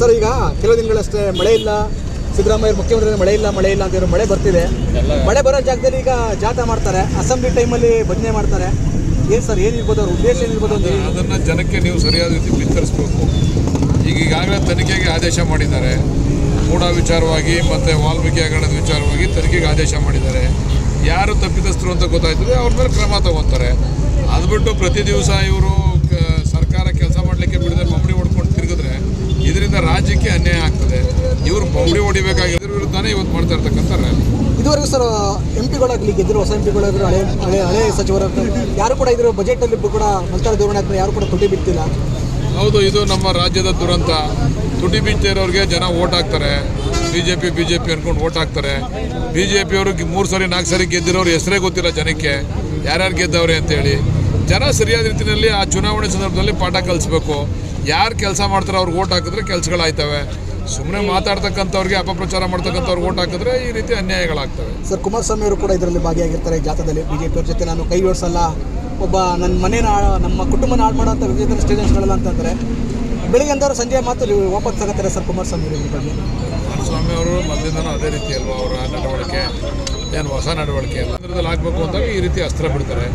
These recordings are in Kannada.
ಸರ್ ಈಗ ಕೆಲವು ದಿನಗಳಷ್ಟೇ ಮಳೆ ಇಲ್ಲ. ಸಿದ್ದರಾಮಯ್ಯ ಮುಖ್ಯಮಂತ್ರಿ ಮಳೆ ಇಲ್ಲ ಮಳೆ ಇಲ್ಲ ಅಂತ ಮಳೆ ಬರ್ತಿದೆ. ಮಳೆ ಬರೋ ಜಾಗದಲ್ಲಿ ಈಗ ಜಾಥಾ ಮಾಡ್ತಾರೆ. ಅಸೆಂಬ್ಲಿ ಟೈಮಲ್ಲಿ ಭಜನೆ ಮಾಡ್ತಾರೆ. ಏನು ಸರ್ ಏನಿರ್ಬೋದು ಅವ್ರ? ಉದ್ದೇಶ ಏನಿರ್ಬೋದು ಅಂತ ಅದನ್ನು ಜನಕ್ಕೆ ನೀವು ಸರಿಯಾದ ರೀತಿ ಬಿತ್ತರಿಸಬೇಕು. ಈಗ ಈಗಾಗಲೇ ತನಿಖೆಗೆ ಆದೇಶ ಮಾಡಿದ್ದಾರೆ. ಮೂಢ ವಿಚಾರವಾಗಿ ಮತ್ತು ವಾಲ್ಮೀಕಿ ಹಗರಣದ ವಿಚಾರವಾಗಿ ತನಿಖೆಗೆ ಆದೇಶ ಮಾಡಿದ್ದಾರೆ. ಯಾರು ತಪ್ಪಿತಸ್ಥರು ಅಂತ ಗೊತ್ತಾಯ್ತದೆ ಅವ್ರ ಮೇಲೆ ಕ್ರಮ ತಗೋತಾರೆ. ಅದು ಬಿಟ್ಟು ಪ್ರತಿ ದಿವಸ ಇವರು ಸರ್ಕಾರ ಕೆಲಸ ಮಾಡಲಿಕ್ಕೆ ಬಿಡದೆ ಬೊಂಬಡಿ ಹೊಡ್ಕೊಂಡು ತಿರುಗಿದ್ರೆ ಇದರಿಂದ ರಾಜ್ಯಕ್ಕೆ ಅನ್ಯಾಯ ಆಗ್ತದೆ. ಇವರು ಬೊಂಬಡಿ ಹೊಡಿಬೇಕಾಗಿದ್ರ ವಿರುದ್ಧನೇ ಇವತ್ತು ಮಾಡ್ತಾ ಇರ್ತಕ್ಕಂಥ ರ್ಯಾಲಿ ಇದುವರೆಗೂ ಸರ್ ಎಂ ಪಿಗಳಾಗಲಿ ಗೆದ್ದಿರೋ ಹೊಸ ಎಂ ಪಿಗಳಾದ್ರು ಹಳೆ ಹಳೆ ಹಳೆ ಸಚಿವರು ಯಾರು ಕೂಡ ಇದ್ರ ಬಜೆಟಲ್ಲಿ ಕೂಡ ಮಂತ್ರ ಧೋರಣೆ ಹತ್ರ ಯಾರು ಕೂಡ ತುಟಿ ಬಿತ್ತಿಲ್ಲ ಹೌದು ಇದು ನಮ್ಮ ರಾಜ್ಯದ ದುರಂತ. ತುಟಿ ಇರೋರಿಗೆ ಜನ ಓಟ್ ಹಾಕ್ತಾರೆ. B J P B J P ಅನ್ಕೊಂಡು ಓಟ್ ಹಾಕ್ತಾರೆ. ಬಿ ಜೆ ಪಿಯವರು ಮೂರು ಸರಿ ನಾಲ್ಕು ಸರಿ ಗೆದ್ದಿರೋರು ಹೆಸರೇ ಗೊತ್ತಿಲ್ಲ ಜನಕ್ಕೆ. ಯಾರ್ಯಾರು ಗೆದ್ದವ್ರೆ ಅಂತೇಳಿ. ಜನ ಸರಿಯಾದ ರೀತಿಯಲ್ಲಿ ಆ ಚುನಾವಣೆ ಸಂದರ್ಭದಲ್ಲಿ ಪಾಠ ಕಲಿಸ್ಬೇಕು. ಯಾರು ಕೆಲಸ ಮಾಡ್ತಾರೆ ಅವ್ರಿಗೆ ಓಟ್ ಹಾಕಿದ್ರೆ ಕೆಲಸಗಳಾಯ್ತವೆ. ಸುಮ್ಮನೆ ಮಾತಾಡ್ತಕ್ಕಂಥವ್ರಿಗೆ ಅಪಪ್ರಚಾರ ಮಾಡ್ತಕ್ಕಂಥವ್ರಿಗೆ ಓಟ್ ಹಾಕಿದ್ರೆ ಈ ರೀತಿ ಅನ್ಯಾಯಗಳಾಗ್ತವೆ. ಸರ್ ಕುಮಾರಸ್ವಾಮಿ ಅವರು ಕೂಡ ಇದರಲ್ಲಿ ಭಾಗಿಯಾಗಿರ್ತಾರೆ ಜಾಥಾದಲ್ಲಿ. ಬಿಜೆಪಿ ಅವ್ರ ಜೊತೆ ನಾನು ಕೈ ಜೋಡಿಸಲ್ಲ ಒಬ್ಬ ನನ್ನ ಮನೇನ ನಮ್ಮ ಕುಟುಂಬನ ಹಾಳು ಮಾಡೋಂಥ ವಿಜೇತರ ಸ್ಟೇಜ್ ಹಂಚ್ಕೊಳ್ಳಲ್ಲ ಅಂತಂದರೆ ಬೆಳಿಗ್ಗೆ ಅಂದವರು ಸಂಜೆ ಮಾತು ವಾಪಸ್ ತಗೋತಾರೆ ಸರ್ ಕುಮಾರಸ್ವಾಮಿ ಅವರು ಬಗ್ಗೆ ಕುಮಾರಸ್ವಾಮಿ ಅವರು ಮೊದಲಿಂದನೂ ಅದೇ ರೀತಿ ಅಲ್ವಾ ಅವರ ನಡವಳಿಕೆ? ಏನು ಹೊಸ ನಡವಳಿಕೆ ಎಲ್ಲ ಆಗಬೇಕು ಅಂತ ಈ ರೀತಿ ಅಸ್ತ್ರ ಬಿಡ್ತಾರೆ.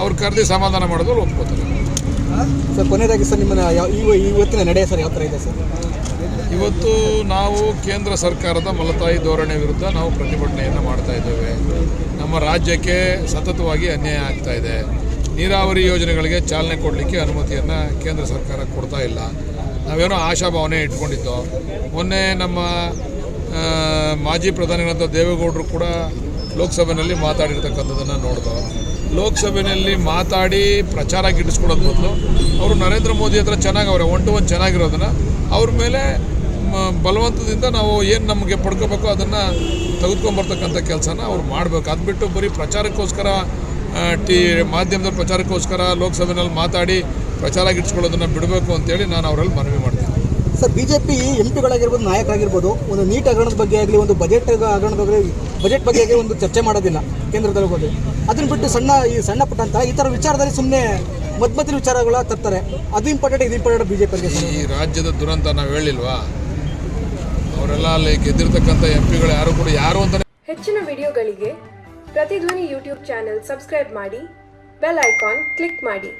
ಅವ್ರು ಕರೆದಿ ಸಮಾಧಾನ ಮಾಡಿದ್ರು ಒಪ್ಕೋತಾರೆ. ಸರ್ ಕೊನೆಯದಾಗಿ ಸರ್ ನಿಮ್ಮನ್ನ ಯಾವ- ಇವ ಇವತ್ತಿನ ನಡೆಯ ಸರ್ ಯಾವ ಥರ ಇದೆ ಸರ್? ಇವತ್ತು ನಾವು ಕೇಂದ್ರ ಸರ್ಕಾರದ ಮಲತಾಯಿ ಧೋರಣೆ ವಿರುದ್ಧ ನಾವು ಪ್ರತಿಭಟನೆಯನ್ನು ಮಾಡ್ತಾ ಇದ್ದೇವೆ. ನಮ್ಮ ರಾಜ್ಯಕ್ಕೆ ಸತತವಾಗಿ ಅನ್ಯಾಯ ಆಗ್ತಾ ಇದೆ. ನೀರಾವರಿ ಯೋಜನೆಗಳಿಗೆ ಚಾಲನೆ ಕೊಡಲಿಕ್ಕೆ ಅನುಮತಿಯನ್ನು ಕೇಂದ್ರ ಸರ್ಕಾರ ಕೊಡ್ತಾ ಇಲ್ಲ. ನಾವೇನೋ ಆಶಾಭಾವನೆ ಇಟ್ಕೊಂಡಿದ್ದೋ. ಮೊನ್ನೆ ನಮ್ಮ ಆ, ಮಾಜಿ ಪ್ರಧಾನಿಗಳಂಥ ದೇವೇಗೌಡರು ಕೂಡ ಲೋಕಸಭೆಯಲ್ಲಿ ಮಾತಾಡಿರ್ತಕ್ಕಂಥದ್ದನ್ನು ನೋಡಿದೋ ಲೋಕಸಭೆಯಲ್ಲಿ ಮಾತಾಡಿ ಪ್ರಚಾರ ಗಿಟ್ಟಿಸ್ಕೊಡೋದು ಮೊದಲು, ಅವರು ನರೇಂದ್ರ ಮೋದಿ ಹತ್ರ ಚೆನ್ನಾಗಿ ಅವರೇ ಒನ್ ಟು ಒನ್ ಚೆನ್ನಾಗಿರೋದನ್ನು, ಅವ್ರ ಮೇಲೆ ಬಲವಂತದಿಂದ ನಾವು ಏನು ನಮಗೆ ಪಡ್ಕೋಬೇಕು ಅದನ್ನು ತೆಗೆದುಕೊಂಬರ್ತಕ್ಕಂಥ ಕೆಲಸನ ಅವ್ರು ಮಾಡಬೇಕು. ಅದು ಬಿಟ್ಟು ಬರೀ ಪ್ರಚಾರಕ್ಕೋಸ್ಕರ ಟಿ ಮಾಧ್ಯಮದ ಪ್ರಚಾರಕ್ಕೋಸ್ಕರ ಲೋಕಸಭೆಯಲ್ಲಿ ಮಾತಾಡಿ ಪ್ರಚಾರ ಗಿಟ್ಟಿಸ್ಕೊಳ್ಳೋದನ್ನು ಬಿಡಬೇಕು ಅಂತೇಳಿ ನಾನು ಅವರಲ್ಲಿ ಮನವಿ ಮಾಡ್ತೀನಿ. ಸರ್, ಬಿಜೆಪಿ ಎಂ ಪಿಗಳಾಗಿರ್ಬೋದು, ನಾಯಕರಾಗಿರ್ಬೋದು, ಒಂದು ನೀಟ್ ಹಗರಣದ ಬಗ್ಗೆ ಆಗಲಿ, ಒಂದು ಬಜೆಟ್ ಹಗರಣದ ಬಗ್ಗೆ ಬಜೆಟ್ ಬಗ್ಗೆ ಒಂದು ಚರ್ಚೆ ಮಾಡೋದಿಲ್ಲ ಕೇಂದ್ರದಲ್ಲಿ ಹೋಗೋದು ಅದನ್ನ ಬಿಟ್ಟು ಸಣ್ಣ ಈ ಸಣ್ಣ ಪುಟ್ಟ ಅಂತ ಈ ಥರ ವಿಚಾರದಲ್ಲಿ ಸುಮ್ಮನೆ ಮಧ್ಯ ವಿಚಾರಗಳ ತರ್ತಾರೆ. ಅದು ಇಂಪಾರ್ಟೆಂಟ್ ಇದು ಇಂಪಾರ್ಟೆಂಟ್ ಜೆ ಪಿ ಈ ರಾಜ್ಯದ ದುರಂತ ನಾವು ಹೇಳಿಲ್ವಾ? ಅವರೆಲ್ಲ ಅಲ್ಲಿ ಗೆದ್ದಿರ್ತಕ್ಕಂಥ ಎಂ ಪಿಗಳು ಯಾರು ಕೂಡ ಯಾರು ಅಂತ ಹೆಚ್ಚಿನ ವಿಡಿಯೋಗಳಿಗೆ ಪ್ರತಿಧ್ವನಿ ಯೂಟ್ಯೂಬ್ ಚಾನೆಲ್ ಸಬ್ಸ್ಕ್ರೈಬ್ ಮಾಡಿ ಬೆಲ್ ಐಕಾನ್ ಕ್ಲಿಕ್ ಮಾಡಿ.